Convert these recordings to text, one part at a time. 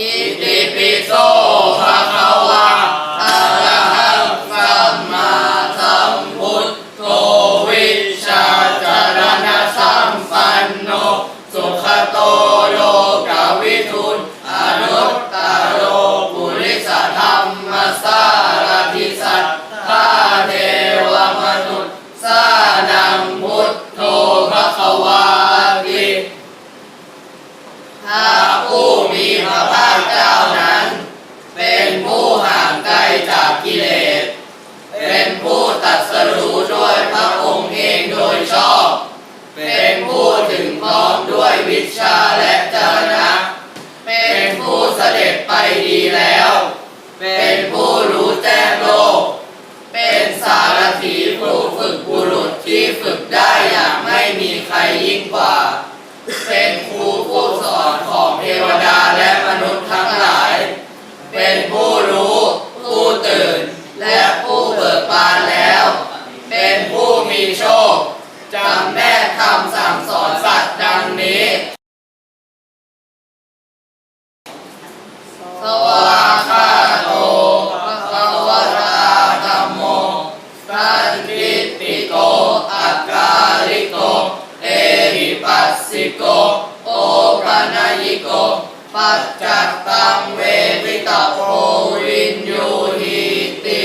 อิ อปัญญิโก ปัจจัตตังเวทิตาโพวินยูหิติ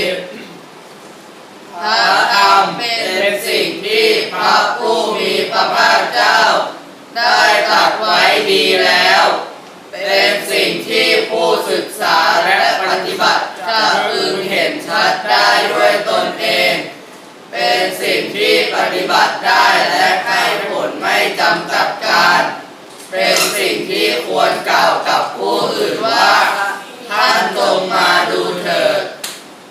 พระธรรมเป็นสิ่งที่พระผู้มีพระภาคเจ้า ได้ตรัสไว้ดีแล้ว เป็นสิ่งที่ผู้ศึกษาและปฏิบัติจะพึงเห็นชัดได้ด้วยตนเอง เป็นสิ่งที่ปฏิบัติได้และให้ผลไม่จำกัดการ เป็นสิ่งที่ควรกล่าวกับผู้อื่นว่า ท่านจงมาดูเถิด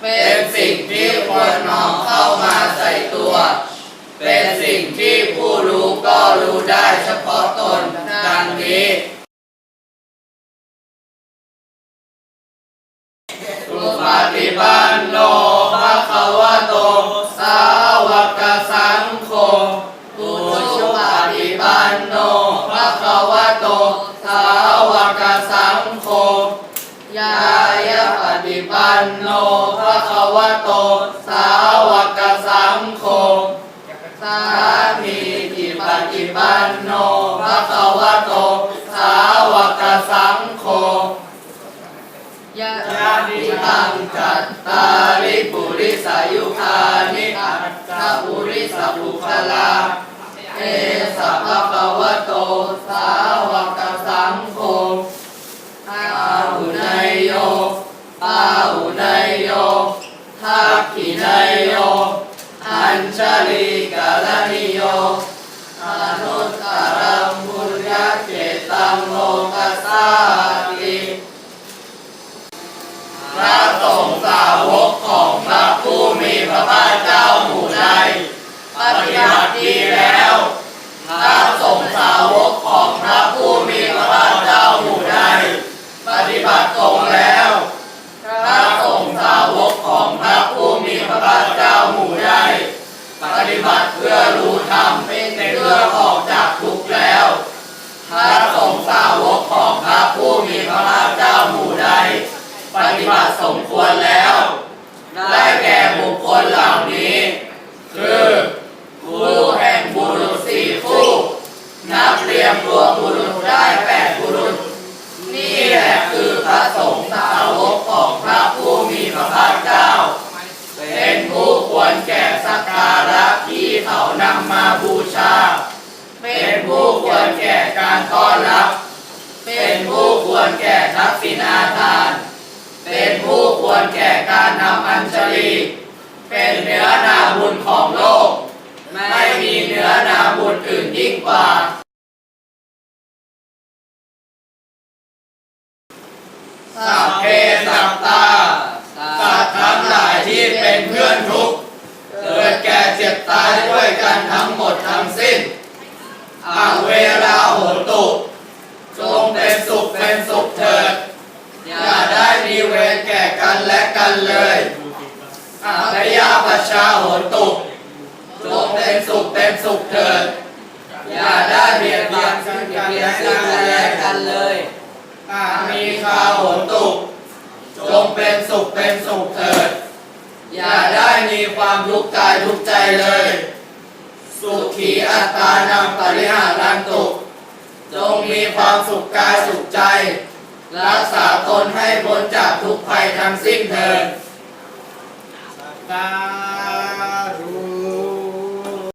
เป็นสิ่งที่ควรน้อมเข้ามาใส่ตัว เป็นสิ่งที่ผู้รู้ก็รู้ได้เฉพาะตนดังนี้ กสังโฆยายะปฏิปันโนภะคะวะโต สาวกสังโฆสามีจิปฏิปันโนภะคะวะโต สาวกสังโฆยะติตังจัตตาริปุริสายุคานิอัตตาปุริสบุคลาเอสัพพะวะโต สาวก ติพระสงฆ์สาวกของพระผู้มีพระภาคเจ้าหมู่ใดปฏิบัติดีแล้วพระสงฆ์สาวกของพระผู้มีพระภาคเจ้าหมู่ใดปฏิบัติตรงแล้ว การต้อนรับ เป็นผู้ควรแก่ทักษิณาทาน เป็นผู้ควรแก่การนำอัญชลี เป็นเนื้อนาบุญของโลก ไม่มีเนื้อนาบุญอื่นยิ่งกว่าสัพเพสัตตาสัตว์ทั้งหลายที่เป็นเพื่อนทุกข์เกิดแก่เจ็บตายด้วยกันทั้งหมดทั้งสิ้นอาเวลาโหนตุ จงเป็นสุขเป็นสุขเถิด อย่าได้มีเวรแก่กันและกันเลยอาพยาป ชาโหนตุกจงเป็นสุขเป็นสุขเถิด อย่าได้เบียดเบียนซึ่งกันและกันเลยอามีคาโหนตุกจงเป็นสุขเป็นสุขเถิด อย่าได้มีความทุกข์กายทุกข์ใจเลย สุขีอัตตานังปริหารันตุจงมีความสุขกายสุขใจ รักษาตนให้พ้นจากทุกภัยทั้งสิ้นเถิดสา